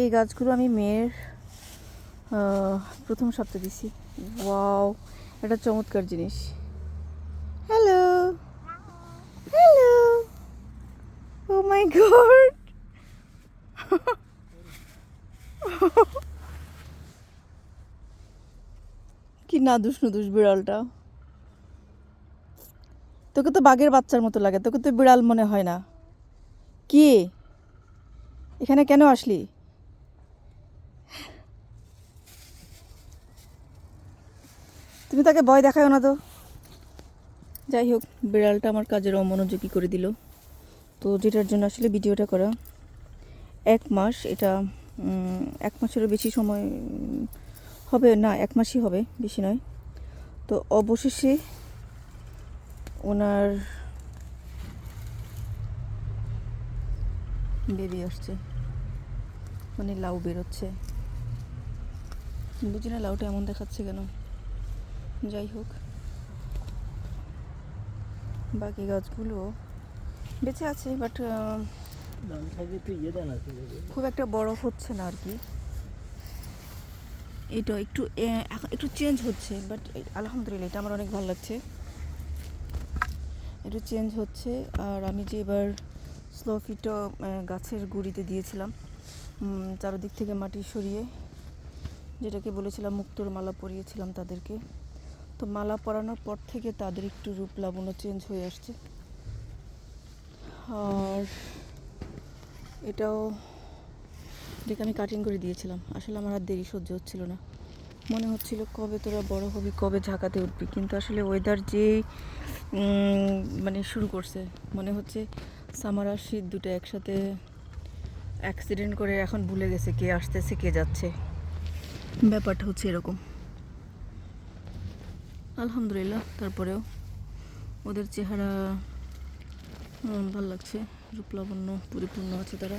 এই গাছগুলো আমি মেয়ের প্রথম সপ্তাহে দিছি। ওয়াও, এটা চমৎকার জিনিস। Hello hello, oh my god. কি নাদুস নুদুষ বিড়ালটা। তোকে তো বাঘের বাচ্চার মতো লাগে, তোকে তো বিড়াল মনে হয় না। কি? এখানে কেন আসলি? তুমি তাকে ভয় দেখাও না তো। যাই হোক, বিড়ালটা আমার কাজের অমনোযোগী করে দিল। তো যেটার জন্য আসলে ভিডিওটা করা, এক মাস এটা এক মাসেরও বেশি সময় হবে না, এক মাসই হবে, বেশি নয়। তো অবশেষে ওনার বেবি আসছে। মানে লাউ বেরোচ্ছে। বুঝি না লাউটা এমন দেখাচ্ছে কেন? যাই হোক। বাকি গাছগুলো বেঁচে আছে বাট ইয়ে খুব একটা বড় হচ্ছে না আর কি। এটা একটু এখন একটু চেঞ্জ হচ্ছে বাট আলহামদুলিল্লাহ এটা আমার অনেক ভালো লাগছে। একটু চেঞ্জ হচ্ছে আর আমি যে এবার স্লো ফিটো গাছের গুঁড়িতে দিয়েছিলাম চারদিক থেকে মাটি সরিয়ে যেটাকে বলেছিলাম মুক্তোর মালা পরিয়েছিলাম তাদেরকে। তো মালা পরানোর পর থেকে তাদের একটু রূপ লাবণ্য চেঞ্জ হয়ে আসছে। আর এটাও এটাকে আমি কাটিং করে দিয়েছিলাম। আসলে আমার আর দেরি সহ্য হচ্ছিল না। মনে হচ্ছিল কবে তোরা বড় হবি, কবে ঝাঁকাতে উঠবি। কিন্তু আসলে ওয়েদার যে মানে শুরু করছে, মনে হচ্ছে সামার আর শীত দুটো একসাথে অ্যাক্সিডেন্ট করে এখন ভুলে গেছে কে আসতেছে, কে যাচ্ছে। ব্যাপারটা হচ্ছে এরকম। আলহামদুলিল্লাহ তারপরেও ওদের চেহারা ভালো লাগছে। রূপলাবণ্য পরিপূর্ণ আছে তারা।